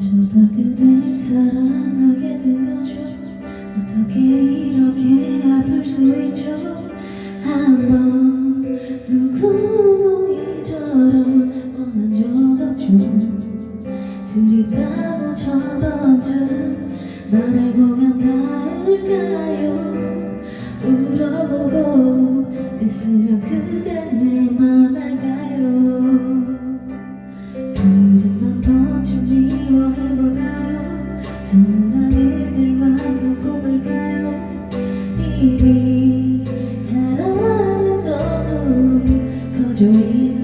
어쩌다 그댈 사랑하게 된 거죠 어떻게 이렇게 아플 수 있죠? 한번 누구도 이처럼 원한 적 없죠. 그립다고 천 번쯤 나를 보면 닿을까요? 울어보고 있으면 그댄 내 맘 알까요? joy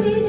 please.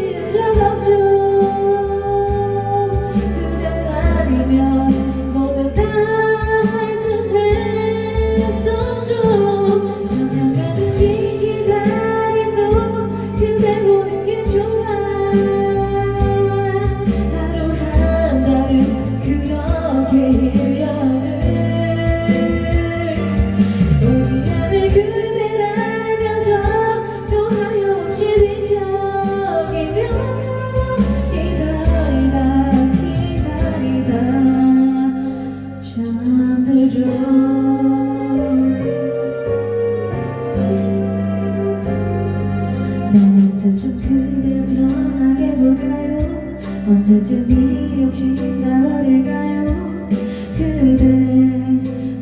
언제쯤 그댈 변하게 볼까요? 언제쯤 이 욕심 지나버릴까요? 그대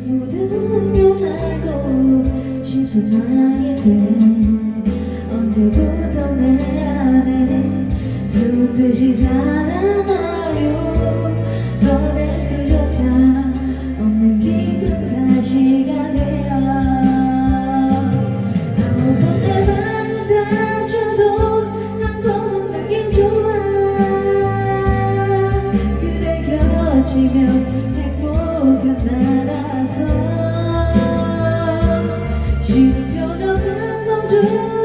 모든 걸 알고 심심하게 언제부터 내 안에 숨듯이 살 살면 행복한 나라서. 시는 표정 한번 줘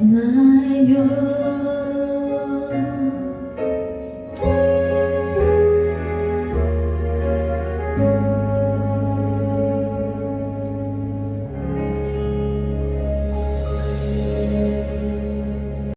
나의